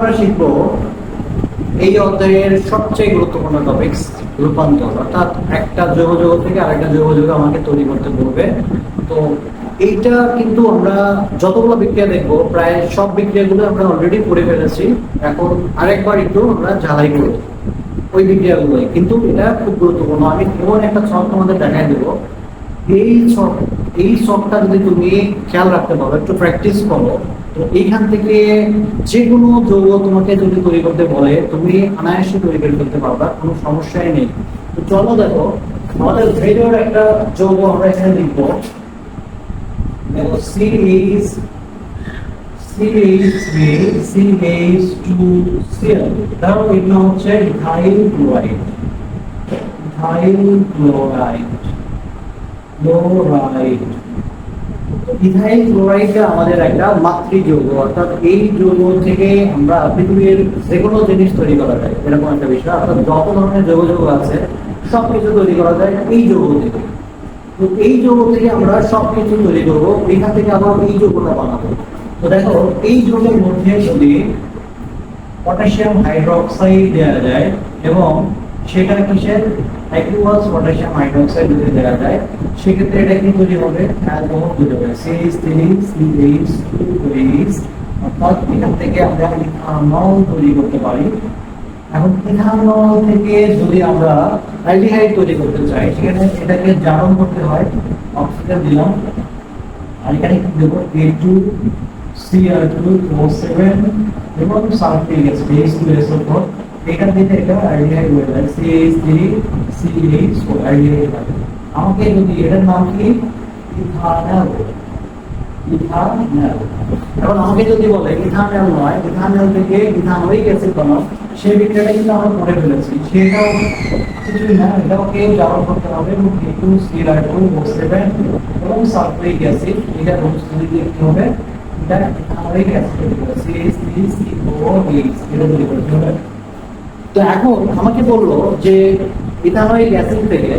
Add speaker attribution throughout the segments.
Speaker 1: আমরা শিখব এই অধ্যায়ের সবচেয়ে গুরুত্বপূর্ণ টপিকস রূপান্তর। অর্থাৎ একটা যোগাযোগ থেকে আরেকটা যোগাযোগ আমাকে তৈরি করতে বলবে। তো এইটা কিন্তু আমরা যতগুলো বিক্রিয়া দেখব, প্রায় সব বিক্রিয়াগুলো আমরা অলরেডি পড়ে ফেলেছি। এখন আরেকবার একটু আমরা ঝালাই করব ওই বিক্রিয়াগুলোই। কিন্তু এটা খুব গুরুত্বপূর্ণ। আমি এমন একটা ছক তোমাদের দেখাই দেবো। এই ছক, এই ছকটা যদি তুমি খেয়াল রাখতে পারো, একটু প্র্যাকটিস করো। এইখান থেকে যে কোনো যৌগ তোমাকে যদি তৈরি করতে বলে, তুমি অনায়াসে তৈরি করে ফেলতে পারবা, কোনো সমস্যাই নেই। তো চলো দেখো, আমাদের ভিডিওর একটা যৌগ আমরা এখানে লিখব। দেখো টু ধরো এগুলো হচ্ছে ethyl chloride ethyl chloride chloride. Ethyl ক্লোরাইডটা আমাদের একটা মাতৃ অর্থাৎ এই যৌগ থেকে আমরা পৃথিবীর যে কোনো জিনিস তৈরি করা যায়, এরকম একটা বিষয়। অর্থাৎ যত ধরনের যৌগ যৌগ আছে সব কিছু তৈরি করা যায় এই যৌগ থেকে। তো এই যৌগ থেকে আমরা সব কিছু তৈরি করব, এখান থেকে আবার এই যৌগটা বানাবো। তো দেখো, এই যৌগের মধ্যে যদি পটাশিয়াম হাইড্রোক্সাইড দেওয়া যায়, এবং সেটা কিসের? অ্যাকুয়াস পটাশিয়াম হাইড্রোক্সাইড যদি দেওয়া যায় সেক্ষেত্রে এটা কি তৈরি হবে? অ্যালকোহল তৈরি হবে CH three CH two H অর্থাৎ এখান থেকে আমরা ইথানল তৈরি করতে পারি। এখন ইথানল থেকে যদি আমরা অ্যালডিহাইড তৈরি করতে চাই, সেখানে এটাকে জারণ করতে হয়, অক্সিজেন দিলাম। আর এখানে কি দেবো? A two CR two O seven এবং sulphuric acid H two S four এখান থেকে এটা অ্যালডিহাইড হয়ে যায় CH three CH O aldehyde হবে আমাকে যদি এটার নাম কি? ইথানল। ইথানল। এখন আমাকে যদি বলে ইথানল নয়, ইথানল থেকে ইথানোয়িক অ্যাসিড বানাও, সেই বিক্রিয়াটা কিন্তু আমরা করে ফেলেছি। সেটাও কিছুই না, এটাও কেউ জারণ করতে হবে? এবং two CR two O seven এবং সালফিক অ্যাসিড। এটা উপস্থিতি দিয়ে কি হবে। এটা ইথানোয়িক অ্যাসিড তৈরি করে সিএইচ থ্রি সিও এইচ এটা তৈরি করতে হবে? তো এখন আমাকে বলল যে অ্যাসিড থেকে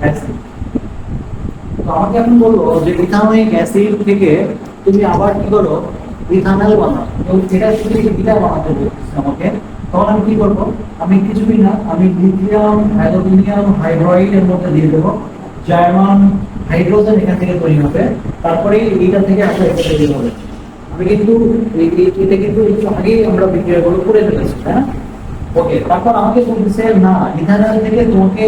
Speaker 1: অ্যাসিড তো আমাকে এখন বলল যে থেকে তুমি আবার কি করো? ইথানল বানাও। এটা যদি এটা বানাতে আমাকে, তখন আমি কি করব? আমি কিছুই না, আমি লিথিয়াম অ্যালুমিনিয়াম হাইড্রোইড এর মধ্যে দিয়ে দেবো, জার্মান হাইড্রোজেন এখান থেকে তৈরি হবে তারপরে এইটা থেকে আসলে এটা হবে কিন্তু এটা কিন্তু একটু আগেই আমরা করে ফেলেছি ওকে, তারপর আমাকে বলতেছে, না থেকে তোমাকে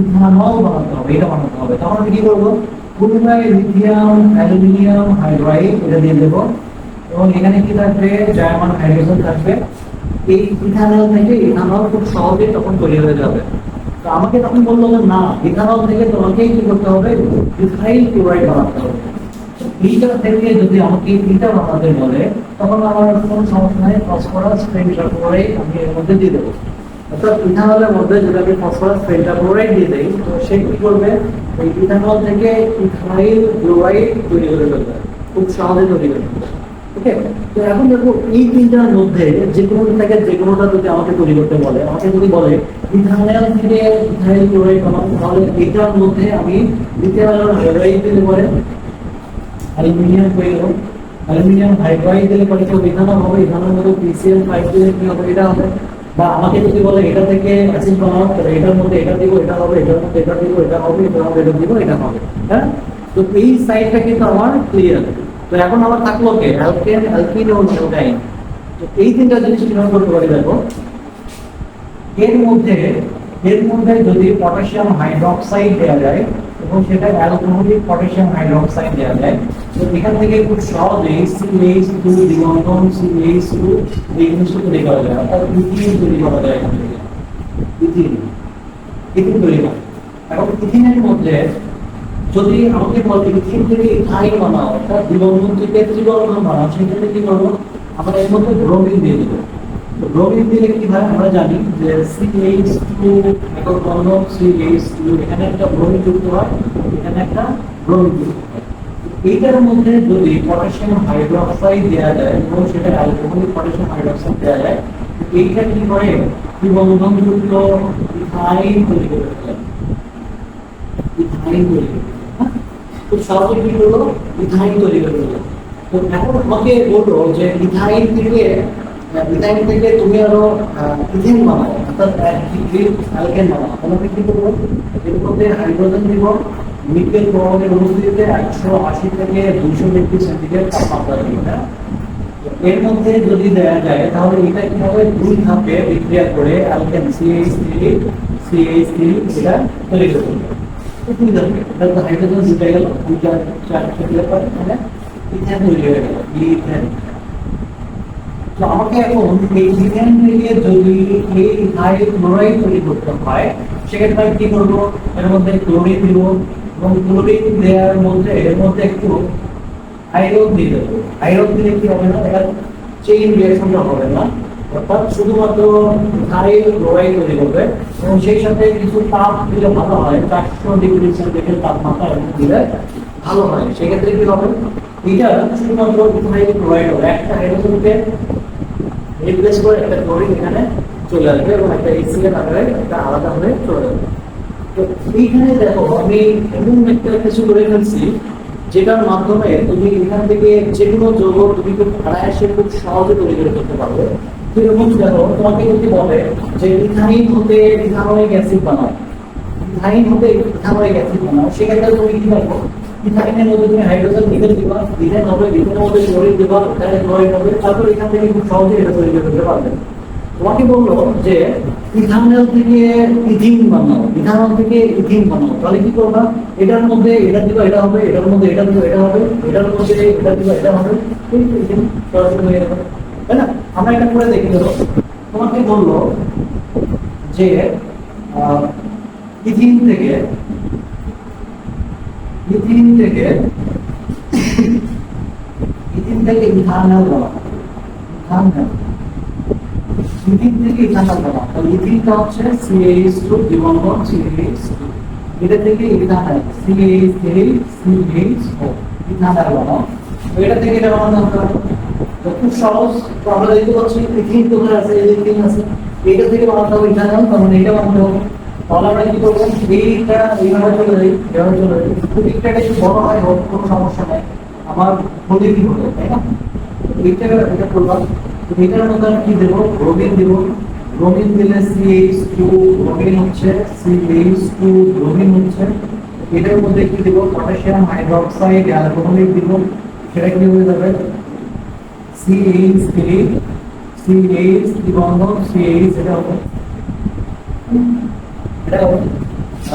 Speaker 1: ইথানল বানাতে হবে, এটা বানাতে হবে। তখন আমি কি করব? পুনরায় লিথিয়াম অ্যালুমিনিয়াম হাইড্রাইড এটা দিয়ে দেবো। এবং এখানে কি থাকবে? জার্মান হাইড্রোজেন থাকবে। এই ইথানল থেকে ইথানল খুব সহজেই তখন তৈরি হয়ে যাবে। তো আমাকে তখন বলল না ইথানল থেকে তোমাকে কি করতে হবে? ইথাইল ক্লোরাইড বানাতে হবে। এইটা থেকে যদি আমাকে এটা বলে, তখন আমার সমস্যা নেই ফসফরাস পেন্টাক্লোরাইড আমি এর মধ্যে দিয়ে দেবো। অর্থাৎ ইথানলের মধ্যে যদি আমি ফসফরাস পেন্টাক্লোরাইড দিয়ে দেই, তো সে কি করবে? ওই ইথানল থেকে ইথাইল ক্লোরাইড তৈরি করে ফেলবে। খুব সহজে তৈরি করে তো এখন দেখো, এই তিনটার মধ্যে যে কোনো থেকে যে কোনোটা যদি আমাকে তৈরি করতে বলে, আমাকে যদি বলে ইথানল থেকে ইথাইল ক্লোরাইড তাহলে এটার মধ্যে আমি হাইড্রাইড দিলে পরে অ্যালুমিনিয়াম গেল। অ্যালুমিনিয়াম হাইড্রাইড দিলে পরে তো ইথানল হবে ইথানল মধ্যে পিসিএল ফাইভ দিলে কি হবে, এটা হবে। বা আমাকে যদি বলে এটা থেকে অ্যাসিড বানাও, তাহলে এটার মধ্যে এটা দিব, এটা হবে, এটার মধ্যে এটা দিব, এটা হবে এটার মধ্যে এটা দিব, এটা হবে। হ্যাঁ? তো এই সাইডটা কিন্তু আমার ক্লিয়ার তো এখন আমার থাকল কে? অ্যালকেন অ্যালকিন ও নিউটাইন তো এই তিনটা জিনিস কীভাবে করতে পারি দেখো? এর মধ্যে এর মধ্যে যদি পটাশিয়াম হাইড্রোক্সাইড দেওয়া যায় এবং সেটা অ্যালকোহলিক পটাশিয়াম হাইড্রোক্সাইড দেওয়া যায়। তো এখান থেকে খুব সহজেই সিএইচ টু দিগন্তন সিএইচ টু এই তৈরি করা যায়। অর্থাৎ ইথিন তৈরি করা যায় এখান থেকে। ইথিন ইথিন তৈরি এখন ইথিনের মধ্যে যদি আমাকে বলে ইথিন থেকে বানাও, অর্থাৎ দ্বিবন্ধন থেকে বানাও কি করব? আমরা এর মধ্যে ব্রোমিন দিয়ে দেবো। ব্রোমিন হয় আমরা জানি যে হয় হয়। এইটার মধ্যে যদি পটাশিয়াম হাইড্রোক্সাইড দেওয়া যায় এবং সেটা অ্যালকোহলিক পটাশিয়াম হাইড্রোক্সাইড দেওয়া যায়, এইটা কি করে? ত্রিবন্ধন যুক্ত ইথাইল তৈরি করে ফেলে। ইথাইল তৈরি হ্যাঁ? তো খুব কি করল ইথাইন তৈরি করে দিল তো এখন আমাকে বলল যে ইথাইন থেকে ইথাইন তুমি আরও ইথেন বানাও অর্থাৎ অ্যালকেন বানাও তোমাকে কি করব এর হাইড্রোজেন দিব নিকেল ক্লোরাইডের উপস্থিতিতে একশো আশি থেকে দুশো ডিগ্রি সেন্টিগ্রেড তাপমাত্রা দিবে হ্যাঁ? এর মধ্যে যদি দেওয়া যায়, তাহলে এটা কি হবে দুই ধাপে বিক্রিয়া করে alkane CH three CH three এটা তৈরি করতে দুই ধাপে হাইড্রোজেন দুটা গেল। দুইটা, চারটে দিলে পরে মানে ইথেন তৈরি হয়ে গেল। ইথেন। তো আমাকে এখন এই ইথেন থেকে যদি এই হাই ক্লোরাইড তৈরি করতে হয়, সেক্ষেত্রে আমি কি করব? এর মধ্যে ক্লোরিন দিব এবং ক্লোরিন দেওয়ার মধ্যে, এর মধ্যে একটু আয়রন দিয়ে দেবো। আয়রন দিলে কি হবে না? এটা চেইন রিয়াকশনটা হবে না। অর্থাৎ শুধুমাত্র হাই ক্লোরাইড তৈরি করবে এবং সেই সাথে কিছু তাপ দিলে ভালো হয়। চারশো ডিগ্রি সেন্টিগ্রেড তাপমাত্রা এরকম দিলে ভালো হয়। সেক্ষেত্রে কি হবে? এটা শুধুমাত্র ইথাইল ক্লোরাইড হবে। একটা হাইড্রোজেনকে রিপ্লেস করে একটা ক্লোরিন এখানে চলে আসবে এবং একটা এসিএল আকারে একটা আলাদা হয়ে চলে তো এইখানে দেখো, আমি এমন একটা কিছু করে ফেলছি, যেটার মাধ্যমে তুমি এখান থেকে যে কোনো যৌগ তুমি খুব অনায়াসে খুব সহজে তৈরি করে করতে পারবে। যেরকম দেখো, তোমাকে যদি বলে যে ইথাইন হতে ইথানোয়িক অ্যাসিড বানাও। ইথাইন হতে ইথানোয়িক অ্যাসিড বানাও। সেক্ষেত্রে তুমি কি করব? ইথাইনের মধ্যে তুমি হাইড্রোজেন নিকেল দিবা ইথেন হবে ইথেনের মধ্যে ক্লোরিন দিবা এখানে ক্লোরিন হবে, তারপর এখান থেকে খুব সহজে এটা তৈরি করতে পারবে। তোমাকে বলল যে ইথানল থেকে ইথিন বানাও ইথানল থেকে ইথিন বানাও, তাহলে কি করবা? এটার মধ্যে এটা দিবা, এটা হবে, এটার মধ্যে এটা দিবা, এটা হবে, এটার মধ্যে এটা দিবা, এটা হবে। তাই না? আমরা এটা করে দেখি ধরো তোমাকে বলল যে ইথিন থেকে ইথিন থেকে ইথিন থেকে ইথানল ইথিন থেকে ইথানল বানাও তো ইথিনটা হচ্ছে CH2 দ্বিবন্ধন CH2 এটা থেকে ইথানল CH3 CH4 ইথানল বানাও এটা থেকে তো সহজ। আমরা দেখতে পাচ্ছি ইথিন থেকে বানাতে হবে ইথানল এটা বানাতে হবে তাহলে আমরা কি করব এইটা এইভাবে চলে যাই এইভাবে চলে যাই প্রত্যেকটা একটু বড় হয় হোক কোনো সমস্যা নাই। আমার ক্ষতি কি হলো তাই না? এইটা, এটা করলাম। এটার মধ্যে আমি কি দেবো? ব্রোমিন দেবো। ব্রোমিন দিলে সিএইচ টু ব্রোমিন হচ্ছে সিএইচ টু ব্রোমিন হচ্ছে। এটার মধ্যে কি দেবো? পটাশিয়াম হাইড্রোক্সাইড অ্যালকোহলিক দিব। সেটা কি হয়ে যাবে? সিএইচ থ্রি সিএইচ দ্বিবন্ধন সিএইচ হবে এটা হবে।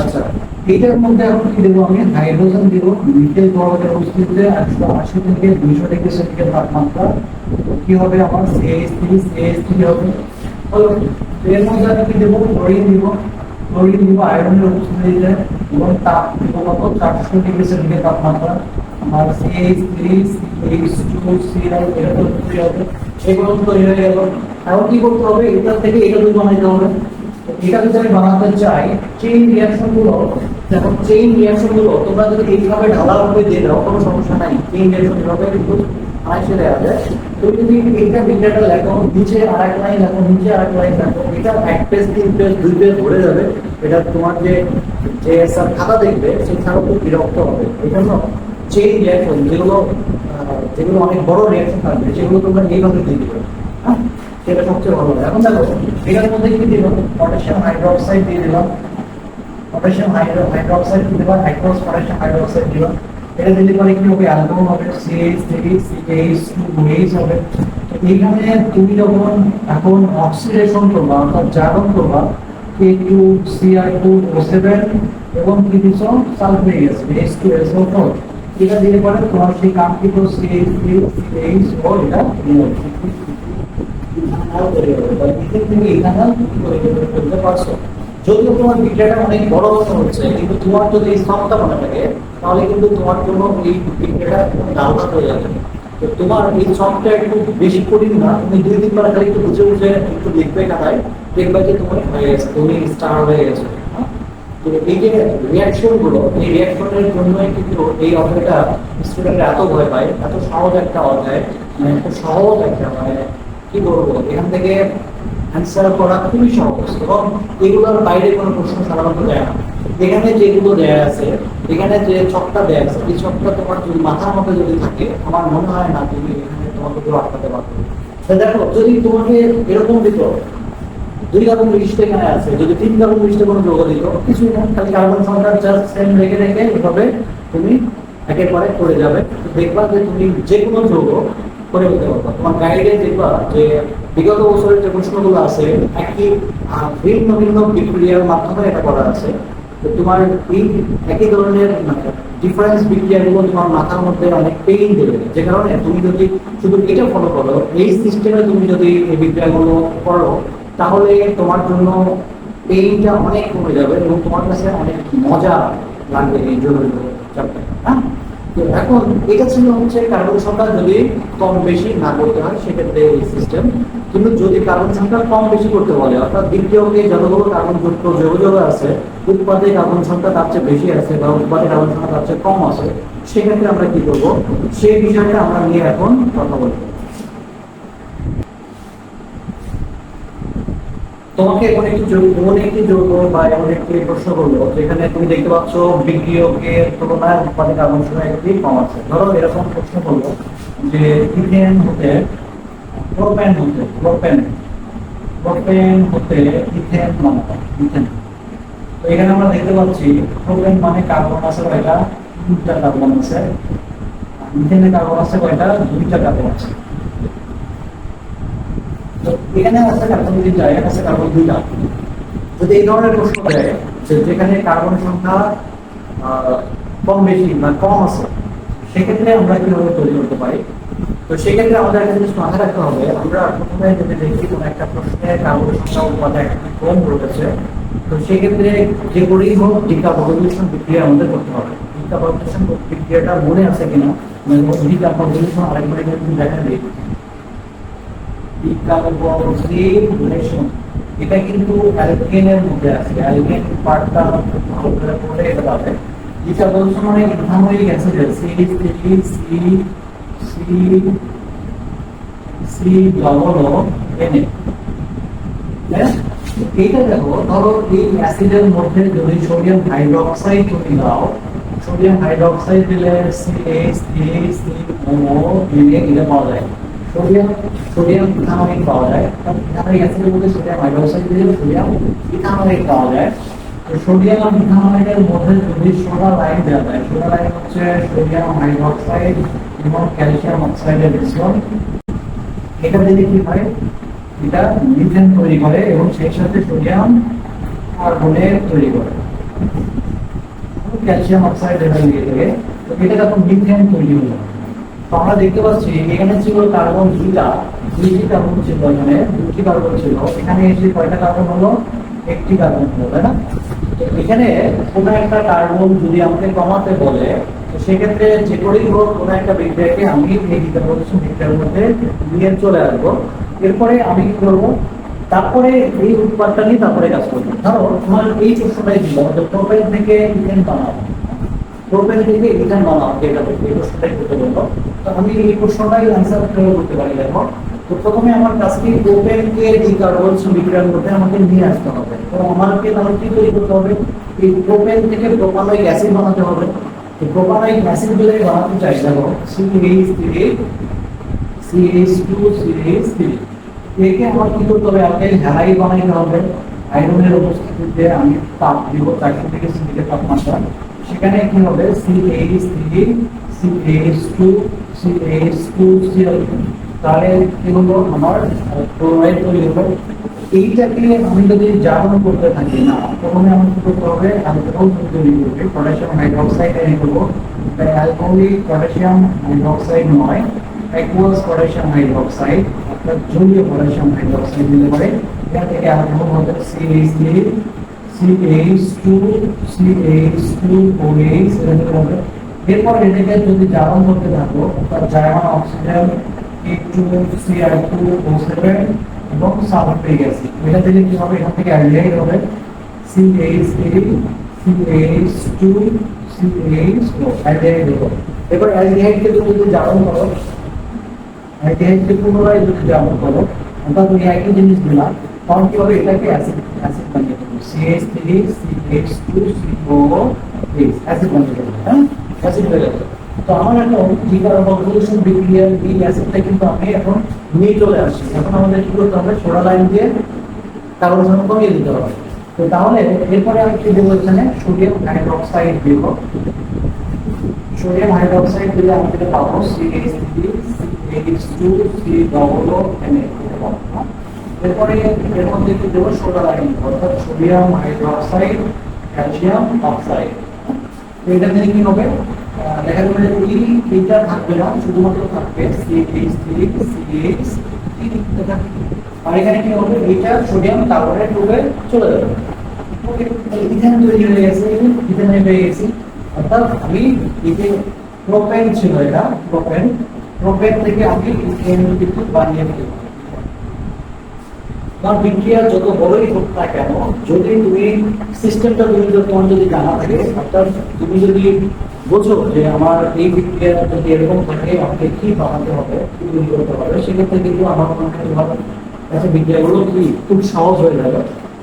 Speaker 1: আচ্ছা এটার মধ্যে এখন কি দেবো আমি? হাইড্রোজেন দেবো নিকেল ক্লোরাইডের উপস্থিতিতে একশো আশি থেকে দুইশো ডিগ্রি সেন্টিগ্রেড তাপমাত্রা। কি হবে আমার? সিএইচ থ্রি সিএইচ থ্রি হবে? এর মধ্যে আমি কি দেবো? ক্লোরিন দিব। ক্লোরিন দিব আয়রনের উপস্থিতিতে এবং তাপ দিব কত? চারশো ডিগ্রি সেন্টিগ্রেড তাপমাত্রা। আমার CH three CH two CL এটা তৈরি হয়ে গেল। এখন কি করতে হবে? এটার থেকে এটা তৈরি বানাইতে হবে। এটা যদি আমি বানাতে চাই চেইন রিয়াকশনগুলো, দেখো চেইন রিয়াকশনগুলো, তোমরা যদি এইভাবে ঢালাভাবে দিয়ে দাও, কোনো সমস্যা নাই। চেইন রিয়াকশন এভাবে কিন্তু আড়াইশো দেওয়া যায় তুমি যদি এইটা বিদ্যাটা লেখো, নিচে আর এক লাইন লেখো, নিচে আর এক লাইন লেখো, এটা এক পেজ তিন পেজ দুই পেজ ভরে যাবে। এটা তোমার যে যে স্যার খাতা দেখবে, সেই খাতা খুব বিরক্ত হবে। এই জন্য চেইন রিয়াকশন যেগুলো যেগুলো অনেক বড় রিয়াকশন থাকবে, সেগুলো তোমরা এইভাবে দিয়ে দিবে। হ্যাঁ? সেটা সবচেয়ে ভালো এখন দেখো এটার মধ্যে কি দিলাম পটাশিয়াম হাইড্রোক্সাইড দিয়ে দিলাম পটাশিয়াম হাইড্রো হাইড্রোক্সাইড দিয়ে দিলাম হাইড্রোক্স পটাশিয়াম হাইড্রোক্সাইড দিলাম এটা দিলে পরে কি হবে? অ্যালকোহল হবে CH three CH two H হবে। এইখানে তুমি যখন এখন অক্সিডেশন করবা, অর্থাৎ জারণ করবা K two CR two O seven এবং কি দিছো sulphate H two S O four এটা দিলে পরে তোমার সেই কাঙ্ক্ষিত সিএইচ থ্রি সিএইচ ও এটা নিয়ে। যদিও তোমার বিক্রিয়াটা অনেক বড় মনে হচ্ছে, কিন্তু তোমার যদি ক্ষমতা মনে থাকে, তাহলে কিন্তু তোমার জন্য এই বিক্রিয়াটা ডালভাত হয়ে যাবে তো তোমার এই সবটা একটু বেশি কঠিন না, তুমি দুই তিন বার খালি একটু বুঝে বুঝে একটু দেখবে খাতায়, দেখবে যে তোমার হয়ে গেছে, তুমি স্টার হয়ে গেছে? তো এই যে রিয়াকশনগুলো, এই রিয়াকশনের জন্যই কিন্তু এই অধ্যায়টা স্টুডেন্টরা এত ভয় পায়, এত সহজ একটা অধ্যায় মানে সহজ একটা মানে কি বলব? এখান থেকে অ্যান্সার করা খুবই সহজ এবং এগুলোর বাইরে কোনো প্রশ্ন সাধারণত যায় না। এখানে যেগুলো দেয়া আছে, এখানে যে ছকটা দেয়া আছে, এই ছকটা তোমার যদি মাথার মধ্যে যদি থাকে, আমার মনে হয় না তুমি এখানে তোমাকে কেউ আটকাতে পারবে। দেখো, যদি তোমাকে এরকম দিত, দুই কার্বন বিশিষ্ট এখানে আছে, যদি তিন কার্বন বিশিষ্ট কোনো যৌগ দিত, কিছু না, খালি কার্বন সংখ্যা জাস্ট সেম রেখে রেখে এভাবে তুমি একের পরে করে যাবে। দেখবা যে তুমি যে কোনো যৌগ করে ফেলতে পারবা। তোমার গাইডে দেখবা যে বিগত বছরের যে প্রশ্নগুলো আছে, একই ভিন্ন ভিন্ন বিক্রিয়ার মাধ্যমে এটা করা আছে। তো তোমার এই একই ধরনের ডিফারেন্স বিক্রিয়াগুলো তোমার মাথার মধ্যে অনেক পেইন দেবে। যে কারণে তুমি যদি শুধু এটা ফলো করো, এই সিস্টেমে তুমি যদি এই বিক্রিয়াগুলো করো, তাহলে তোমার জন্য পেইনটা অনেক কমে যাবে এবং তোমার কাছে অনেক মজা লাগবে এই চ্যাপ্টার হ্যাঁ? তো এখন এটা ছিল হচ্ছে কার্বন সংখ্যা যদি কম বেশি না করতে হয়, সেক্ষেত্রে এই সিস্টেম কিন্তু যদি কার্বন সংখ্যা কম বেশি করতে বলে, অর্থাৎ বিক্রিয়কে যতগুলো কার্বন যুক্ত আছে, উৎপাদে কার্বন সংখ্যা তার চেয়ে বেশি আছে বা উৎপাদে কার্বন সংখ্যা তার চেয়ে কম আছে, সেক্ষেত্রে আমরা কি করব? সেই বিষয়টা আমরা নিয়ে এখন কথা বলব। তোমাকে এমন একটি এমন একটি যৌগ বা এমন একটি প্রশ্ন করল, যেখানে তুমি দেখতে পাচ্ছ বিক্রিয়কের তুলনায় কার্বন সংখ্যা একটি কম আছে। ধরো এরকম প্রশ্ন করল যে ইথেন হতে, প্রোপেন হতে, প্রোপেন প্রোপেন হতে ইথেন বানানো ইথেন। তো এখানে আমরা দেখতে পাচ্ছি প্রোপেন মানে কার্বন আছে কয়টা? দুইটা কার্বন আছে। ইথেনে কার্বন আছে কয়টা? দুইটা কার্বন আছে। এখানে কার্বন কার্বন যদি এই ধরনের প্রশ্ন দেয় যেখানে সংখ্যা কম বেশি বা কম আছে, সেক্ষেত্রে আমরা কীভাবে তৈরি করতে পারি? তো সেক্ষেত্রে আমাদের একটা জিনিস মাথায় রাখতে হবে, আমরা প্রথমে যদি দেখি কোনো একটা প্রশ্নে সংখ্যা কম রয়েছে, তো সেক্ষেত্রে যে করেই হোক ডিকার্বনেশন বিক্রিয়া আমাদের করতে হবে। ডিকার্বনেশন বিক্রিয়াটা মনে আছে কিনা? মানে ডিকার্বনেশন আরেকবার দেখা দিই। এটা কিন্তু মানে এইটা দেখো, ধরো এই অ্যাসিডের মধ্যে যদি সোডিয়াম হাইড্রোক্সাইড তুমি দাও সোডিয়াম হাইড্রোক্সাইড দিলে C H C C O এটা পাওয়া যায়। সোডিয়াম সোডিয়াম ইথানোয়িক পাওয়া যায় ইথানোয়িক অ্যাসিডের মধ্যে সোডিয়াম হাইড্রোক্সাইড দিলে সোডিয়াম ইথানোয়িক পাওয়া যায় তো সোডিয়াম ইথানোয়িকের মধ্যে যদি সোডা লাইন দেওয়া যায়, সোডা লাইন হচ্ছে সোডিয়াম হাইড্রোক্সাইড এবং ক্যালসিয়াম অক্সাইডের মিশ্রণ। এটা দিলে কি হয়? এটা মিথেন তৈরি করে এবং সেই সাথে সোডিয়াম কার্বনেট তৈরি করে। ক্যালসিয়াম অক্সাইড এটা দিয়ে দেবে তো এটা যখন মিথেন তৈরি হলো আমরা দেখতে পাচ্ছি এখানে ছিল কার্বন দুইটা। দুইটি কার্বন ছিল এখানে, দুটি কার্বন ছিল। এখানে এসে কয়টা কার্বন হলো? একটি কার্বন হলো, তাই না? এখানে কোনো একটা কার্বন যদি আমাকে কমাতে বলে সেক্ষেত্রে যে করেই হোক, কোনো একটা বিক্রিয়াকে আমি এই বিক্রিয়ার মধ্যে নিয়ে চলে আসব। এরপরে আমি কি করব? তারপরে এই উৎপাদটা নিয়ে তারপরে কাজ করব। ধরো, তোমার এই প্রশ্নটাই ছিল যে প্রোপেন থেকে ইথেন বানাবো। প্রোপেন থেকে ইথেন বানাবো এটা থেকে এই প্রশ্নটাই করতে বলব তো আমি এই প্রশ্নটাই অ্যান্সার করতে পারি, দেখো। তো প্রথমে আমার কাজকে প্রোপেনকে এই কার্বন বিক্রিয়ার মধ্যে আমাকে নিয়ে আসতে হবে। তো আমাকে তাহলে কি তৈরি করতে হবে? এই প্রোপেন থেকে প্রোপানোয়িক অ্যাসিড বানাতে হবে। তো প্রোপানোয়িক অ্যাসিড যদি বানাতে চাই, দেখো। CH three CH two CH three একে আমার কি করতে হবে? অ্যালকাইল হ্যালাইড বানাইতে হবে। আয়রনের উপস্থিতিতে আমি তাপ দিব চারশো থেকে সিডিকে তাপমাত্রা। সেখানে কি হবে CH three CH two CH two CL তাহলে কি হলো আমার ক্লোরাইড তৈরি হলো এইটাকে আমি যদি জারণ করতে থাকি না প্রথমে আমার কি করতে হবে অ্যালকোহল তৈরি করবে পটাশিয়াম হাইড্রোক্সাইড তৈরি করব অ্যালকোহলিক পটাশিয়াম হাইড্রোক্সাইড নয় অ্যাকুয়াস পটাশিয়াম হাইড্রোক্সাইড অর্থাৎ জলীয় পটাশিয়াম হাইড্রোক্সাইড দিতে পারে এখান থেকে অ্যালকোহল হবে CH three CH two CH two OH এটা দিতে হবে এরপর এটাকে যদি জারণ করতে থাকো, অর্থাৎ German oxygen E two CR two O seven এবং সালফারিক অ্যাসিড। এটা দিলে কি হবে? এখান থেকে অ্যালডিহাইড হবে। CH three CH two CH O aldehyde হবে। এবার অ্যালডিহাইডকে তুমি যদি জারণ করো অ্যালডিহাইডকে পুনরায় যদি জারণ করো, অর্থাৎ ওই একই জিনিস দিলাম তখন কি হবে? এটাকে অ্যাসিড অ্যাসিড বানিয়ে দেবে CH three CH two CO H acid বন্ধ করবে হ্যাঁ এখন আমি এখন নিয়ে চলে আসছি। এখন আমাদের কি করতে হবে? ছোড়া লাইন দিয়ে কার্বন কমিয়ে দিতে হবে। তো তাহলে এরপরে আমি কি দেবো এখানে? সোডিয়াম হাইড্রোক্সাইড দেবো। সোডিয়াম হাইড্রোক্সাইড দিলে আমি যেটা পাবো? CH three CH two C double O N এরপরে এর মধ্যে কি দেবো সোডা লাইন, অর্থাৎ সোডিয়াম হাইড্রোক্সাইড, ক্যালসিয়াম অক্সাইড। এটা থেকে কি হবে? দেখা যাবে যে এই এইটা থাকবে না, শুধুমাত্র থাকবে সিএইচ থ্রি সিএইচ আর এখানে কি হবে? এইটা সোডিয়াম কার্বনেট রূপে চলে যাবে। তৈরি হয়ে গেছে অর্থাৎ প্রোপেন ছিল এটা থেকে আমি বানিয়ে ফেলি কারণ বিক্রিয়া যত বড়ই হোক না কেন, যদি তুমি সিস্টেমটা তুমি তোমার যদি জানা থাকে, অর্থাৎ তুমি যদি বোঝো যে আমার এই বিক্রিয়া যদি এরকম থাকে, আমাকে কি বানাতে হবে, কি তৈরি করতে হবে সেক্ষেত্রে কিন্তু আমার মনে হয় তোমার কাছে বিক্রিয়াগুলো কি খুব সহজ হয়ে যাবে।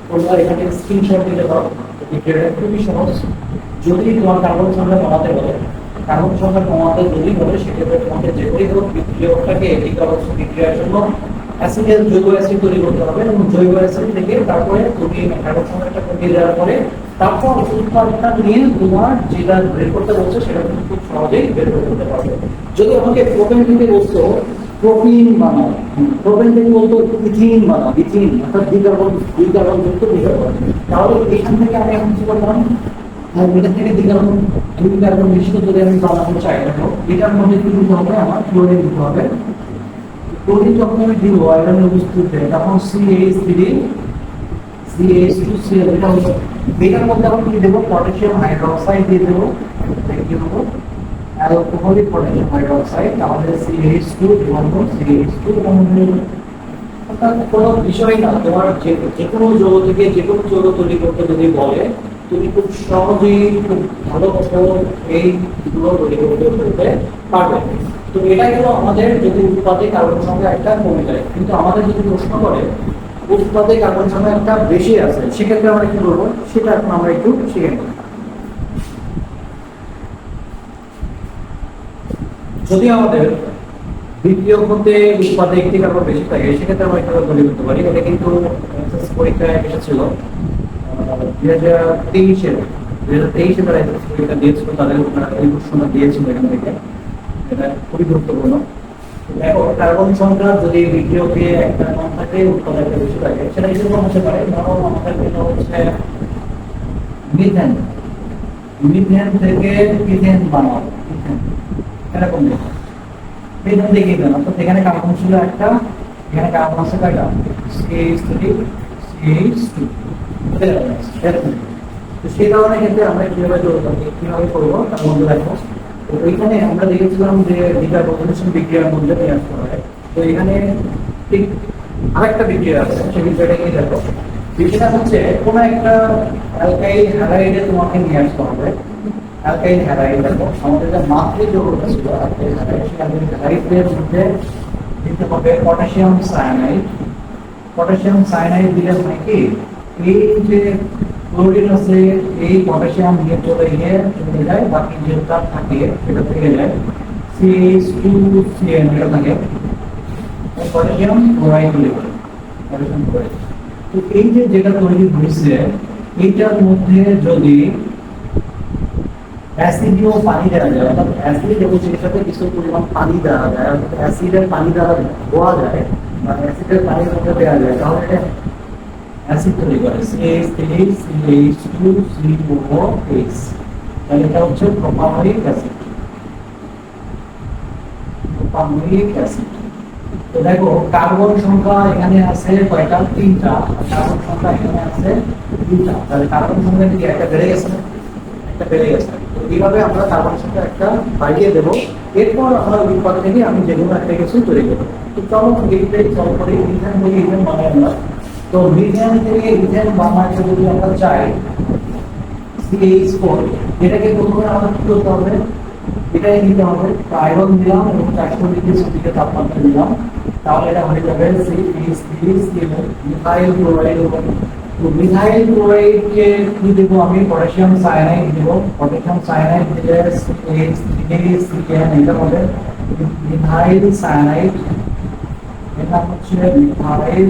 Speaker 1: তোমরা এখানে স্ক্রিনশট দিতে পারো। বিক্রিয়াটা খুবই সহজ। যদি তোমার কার্বন সংখ্যা কমাতে বলে কার্বন সংখ্যা কমাতে যদি বলে, সেক্ষেত্রে তোমাকে যে হোক বিক্রিয়কটাকে এই কার্বন বিক্রিয়ার জন্য অ্যাসিডের জৈব অ্যাসিড তৈরি করতে হবে এবং জৈব অ্যাসিড থেকে তারপরে কার্বন সংখ্যাটা কমিয়ে দেওয়ার পরে তারপর উৎপাদনটা নিয়ে তোমার যেটা বের করতে বলছে, সেটা তুমি খুব সহজেই বের করে করতে পারবে। যদি আমাকে প্রোপেন থেকে বলতো প্রোপিন বানাও। প্রোপেন থেকে বলতো ইথিন বানাও ইথিন অর্থাৎ দ্বিকার্বন দ্বিকার্বন যুক্ত দ্বিকার্বন তাহলে এখান থেকে আমি এখন কি করলাম? এটা থেকে দ্বিকার্বন দুই কার্বন মিশ্রিত যদি আমি বানাতে চাই এটার মধ্যে কি হবে? আমার ক্লোরিন দিতে হবে। ক্লোরিন যখন আমি দিব আয়রনের উপস্থিতিতে তখন CH three CH two CL এটা এটার মধ্যে আমি কি দেবো? পটাশিয়াম হাইড্রোক্সাইড দিয়ে দেবো। কি হব অ্যালকোহলিক পটাশিয়াম হাইড্রোক্সাইড তাহলে সিএইচ টু এবং সিএইচ টু অর্থাৎ কোনো বিষয় না, তোমার যে যে কোনো যৌগ থেকে যে কোনো যৌগ তৈরি করতে যদি বলে, তুমি খুব সহজেই খুব ভালো মতো এইগুলো তৈরি করতে পারবে। তো এটা গেল আমাদের যদি উৎপাদে কার্বন সংখ্যা একটা কমে যায়। কিন্তু আমাদের যদি প্রশ্ন করে, উৎপাদে কার্বন সংখ্যা একটা বেশি আছে, সেক্ষেত্রে আমরা কি করব সেটা এখন আমরা একটু শিখে নেব। যদি আমাদের বিক্রিয়ক হতে উৎপাদে একটি কার্বন বেশি থাকে, সেক্ষেত্রে আমরা একটা তৈরি করতে পারি, এটা কিন্তু পরীক্ষায় এসেছিল। দুই হাজার তেইশে দুই হাজার তেইশে তারা পরীক্ষা দিয়েছিল, তাদের ওনারা দিয়েছিল এখান থেকে। এটা খুবই গুরুত্বপূর্ণ। দেখো, কার্বন সংখ্যা যদি বিক্রিয়কে একটা কম থাকে উৎপাদে বেশি থাকে, সেটা এরকম হতে পারে ধরো আমাদের যেটা হচ্ছে মিথেন মিথেন থেকে ইথেন বানাও এরকম মিথেন থেকে ইথেন অর্থাৎ এখানে কার্বন ছিল একটা, এখানে কার্বন আছে কয়টা? সিএইচ থ্রি সিএইচ টু তো সেই কারণে ক্ষেত্রে আমরা কীভাবে কীভাবে করব, তার মধ্যে দেখো। তো এইখানে আমরা দেখেছিলাম যে ডিকার্বনেশন বিক্রিয়ার মধ্যে নিয়ে আসতে তো এখানে ঠিক আরেকটা বিক্রিয়া আছে, সেই বিক্রিয়াটা কি দেখো। বিক্রিয়া হচ্ছে কোনো একটা অ্যালকাইল হ্যালাইডে তোমাকে নিয়ে আসতে হবে। অ্যালকাইল হ্যালাইড দেখো, আমাদের যে মাতৃ যৌগটা ছিল অ্যালকাইল হ্যালাইড সেই মধ্যে দিতে হবে পটাশিয়াম সায়ানাইড পটাশিয়াম সায়ানাইড দিলে হয় কি, এই যে ক্লোরিন আছে এই পটাশিয়াম নিয়ে চলে গিয়ে চলে যায় বাকি যেটা থাকে সেটা থেকে যায় সিএইচ টু সিএন এটা থাকে পটাশিয়াম ক্লোরাইড তৈরি করে পটাশিয়াম তো এই যে যেটা তৈরি হয়েছে এইটার মধ্যে যদি অ্যাসিডীয় পানি দেওয়া যায়, অর্থাৎ অ্যাসিড এবং সেই সাথে কিছু পরিমাণ পানি দেওয়া যায় অ্যাসিডের পানি দ্বারা ধোয়া যায়, বা অ্যাসিডের পানির মধ্যে দেওয়া যায়, তাহলে অ্যাসিড তৈরি করে CH three CH two CO H তাহলে এটা হচ্ছে প্রোপানোয়িক অ্যাসিড প্রোপানোয়িক অ্যাসিড তো দেখো কার্বন সংখ্যা এখানে আছে কয়টা তিনটা কার্বন সংখ্যা এখানে আছে তিনটা তাহলে কার্বন সংখ্যা কি একটা বেড়ে গেছে একটা বেড়ে গেছে তো এইভাবে আমরা কার্বন সংখ্যা একটা বাড়িয়ে দেবো এরপর আমরা উৎপাদ থেকে আমি যে কোনো একটা কিছু তৈরি করব তো চলো এইটাই চল করে ইথেন থেকে ইথেন বানাই আমরা তো মিথেন থেকে ইথেন বানাতে যদি আমরা চাই সিএইচ ফোর এটাকে প্রথমে আমাদের কি করতে হবে এটাই নিতে হবে আয়রন দিলাম এবং চারশো ডিগ্রি সেন্টিগ্রেড তাপমাত্রা দিলাম তাহলে এটা হয়ে যাবে সিএইচ থ্রি মিথাইল ক্লোরাইড এবং তো মিথাইল ক্লোরাইডকে কি দেবো আমি পটাশিয়াম সায়ানাইড দেবো পটাশিয়াম সায়ানাইড দিলে সিএন এটা বলে মিথাইল সায়ানাইড এটা হচ্ছে মিথাইল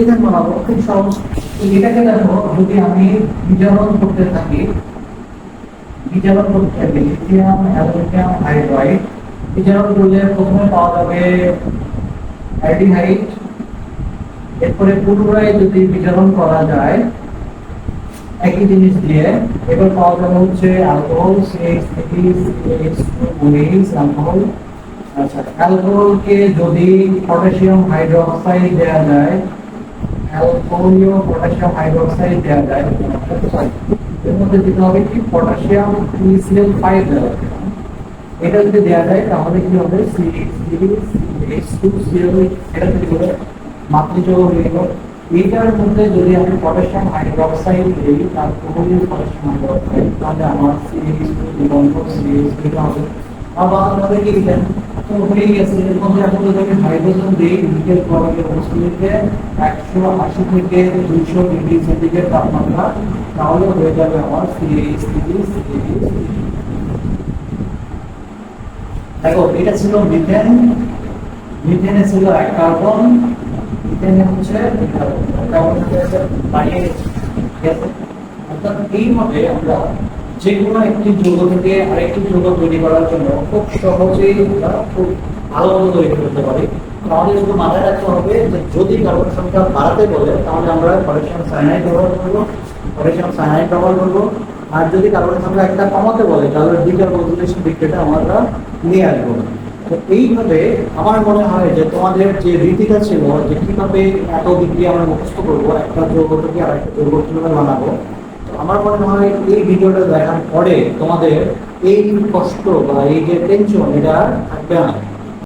Speaker 1: ইথান বানাবো খুব সহজ এটাকে দেখো, যদি আমি করতে থাকি করতে থাকি, লিথিয়াম, অ্যালুমিনিয়াম হাইড্রাইড করলে প্রথমে পাওয়া যাবে এরপরে পুনরায় যদি করা যায়, একই জিনিস দিয়ে, এবার পাওয়া যাবে হচ্ছে অ্যালকোহল সিএইচ অ্যালকোহল। আচ্ছা অ্যালকোহলকে যদি পটাশিয়াম হাইড্রোক্সাইড দেওয়া যায় অ্যালকোহলীয় পটাশিয়াম হাইড্রোক্সাইড দেওয়া যায়। এর মধ্যে দিতে হবে কি? পটাশিয়াম পিসিএল ফাইভ দেওয়া এটা যদি দেওয়া যায়, তাহলে কি হবে? টু এটা যদি করে মাতৃযোগ হয়ে গেল। এইটার মধ্যে যদি আমি পটাশিয়াম হাইড্রোক্সাইড দিই, তার কোহলীয় পটাশিয়াম হাইড্রোক্সাইড, তাহলে আমার সিএইচ টু দিগন্ত সিএইচ এটা হবে। আবার আমাদের কি দিলেন তো দেখো, এটা ছিল মিথেন মিথেনে ছিল এক কার্বন মিথেনে হচ্ছে কার্বন আছে অর্থাৎ এইভাবে আমরা যে কোনো একটি যৌগ থেকে আরেকটি যৌগ তৈরি করার জন্য খুব সহজেই আমরা খুব মতো তৈরি করতে পারি। আমাদের শুধু মাথায় রাখতে হবে যে যদি কার্বন সংখ্যা বাড়াতে বলে, তাহলে আমরা পটাশিয়াম সায়ানাইড ব্যবহার করব, পটাশিয়াম সায়ানাইড ব্যবহার করব। আর যদি কার্বন সংখ্যা একটা কমাতে বলে, তাহলে ডিকার্বক্সিলেশন বিক্রিয়াটা আমরা নিয়ে আসব। তো এইভাবে আমার মনে হয় যে তোমাদের যে রীতিটা ছিল, যে কীভাবে এত বিক্রিয়া আমরা মুখস্থ করব, একটা যৌগ থেকে আর একটা যৌগ বানাবো আমার মনে হয় এই ভিডিওটা দেখার পরে তোমাদের এই কষ্ট বা এই যে টেনশন এটা থাকবে না।